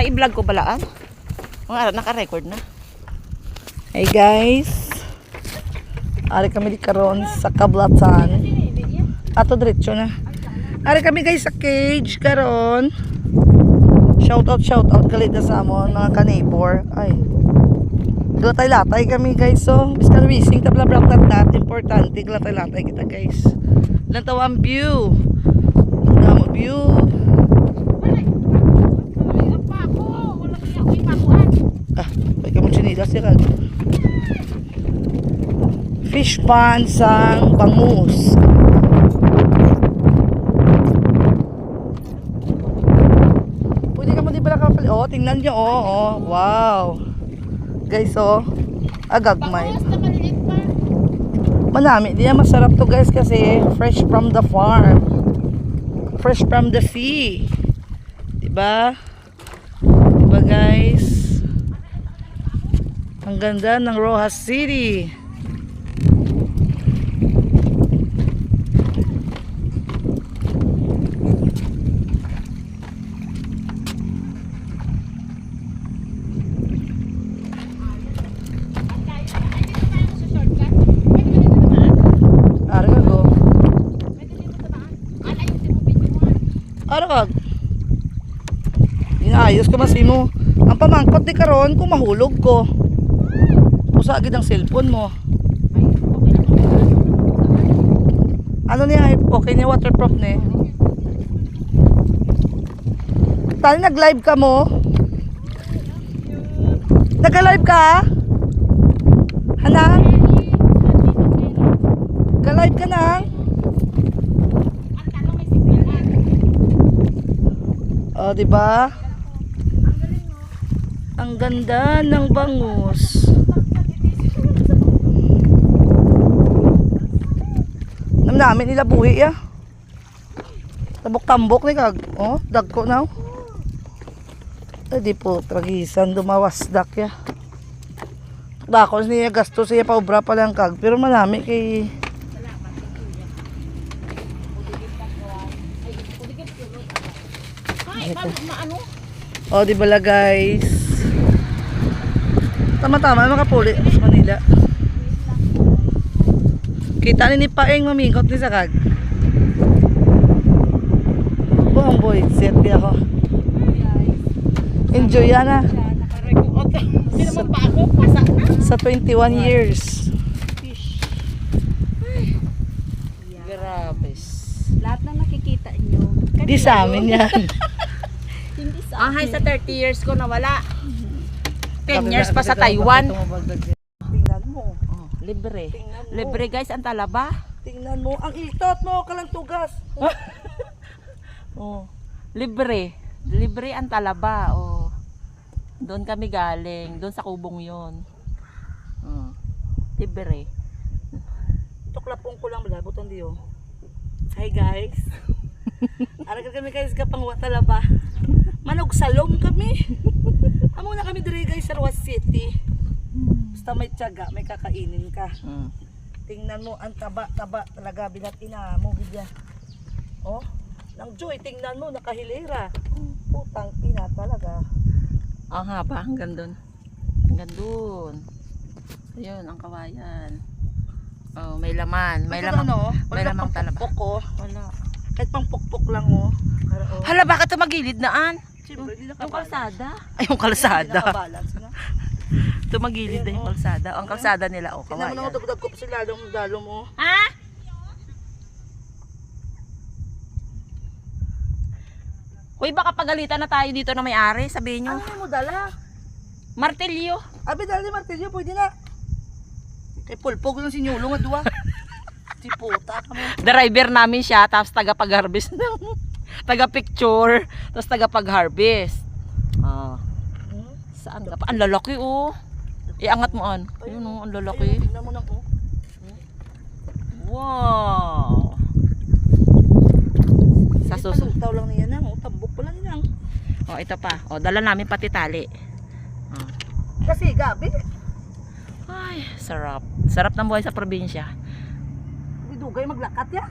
Ay, i-vlog ko pala ah. Mga naka-record na. Hey guys. Ari kami di karon sa Kablatan. Ato diretso na. Ari kami guys sa cage karon. Shout out, shout out galit na sa amon mga ka-neighbor. Ay. Glatay-latay kami guys so. Biskan wising tabla blak tat tat importante glatay-latay kita guys. Lang tawa ang view. Ang view. Ah, may kamong sinilas siya kag. Fish pond sang bangus. Pwede ka mo di ba nakapal? Oh, tingnan nyo. Oh, oh. Wow. Guys, oh. Agagmay. Manami. Di yan masarap to guys kasi fresh from the farm. Fresh from the sea. Diba? Diba guys? Ang ganda ng Rojas City. Ara ka. Inaayos ko masimo. Ang pamangkot di karon kung mahulog ko. Usa gid ang cellphone mo. Ano niya? Okay niya waterproof ni. Tali nag-live ka mo? Nag-live ka? Hanang? Ka-live ka nang? Oh, di ba? Ang ganda ng bangus. Namnamin nila buhi ya. Tabok-tambok ni kag. Oh, dagko na. Ay di po tragisan dumawas dak ya. Dako niya gasto siya pa obra pa lang kag pero malami kay Oh, di bala guys. Tama-tama makapuli sa Manila. Kita ni ni Paeng mamikot ni Sakag. Buong boy, set di ako. Enjoy yan ah. Na. Sa 21 years. Grabe. Lahat na nakikita nyo. Di sa amin yan. Hindi sa Ang high sa 30 years ko nawala. 10 Sabi years pa sa Taiwan. Tingnan mo. Oh, libre. Tingnan mo. Libre guys ang talaba. Tingnan mo. Ang itot mo. Kalang tugas. Oh, libre. Libre ang talaba. Oh. Doon kami galing. Doon sa kubong yon. Oh. Libre. Tuklapong ko lang malabot ang diyo. Hi guys. Aragal kami guys kapang watalaba. Manog salom kami. Amo na kami dire guys sa Ruas City. Basta may tiyaga, may kakainin ka. Mm. Tingnan mo ang taba-taba talaga bilat ina mo gidya. Oh, nang joy tingnan mo nakahilera. Putang ina talaga. Ang haba hanggang doon. Hanggang doon. Ayun, ang kawayan. Oh, may laman. May Ito lamang. ano, may lamang talaba. pukpok, oh. Wala. Kahit pang pukpok lang oh. Para, oh. Hala, bakit tumagilid naan? Siyempre, Yung kalsada. Ay, yung Hindi kalsada. nakabalance na. Tumagilid na yung kalsada. Ang kalsada nila, oh, Tingnan mo kawayan. nang dagdag ko pa si lalong dalo mo. Ha? Uy, baka pagalitan na tayo dito na may-ari, sabihin nyo. Ano mo dala? Martilyo. Abi dali martilyo, pwede na. Kay pulpog lang si Nyulong at duwa. si puta kami. Driver namin siya, tapos taga-pag-harvest ng taga-picture, tapos taga-pag-harvest. Hmm? saan ka pa? Ang lalaki oh. Iangat mo an. Ayun oh, ang lalaki. Ayun, tingnan mo na oh. Wow. Sa susunod. Taw lang niya na, oh. Tambok pala niya. Oh, ito pa. Oh, dala namin pati tali. Oh. Kasi gabi, Ay, sarap. Sarap ng buhay sa probinsya. dugay maglakat ya.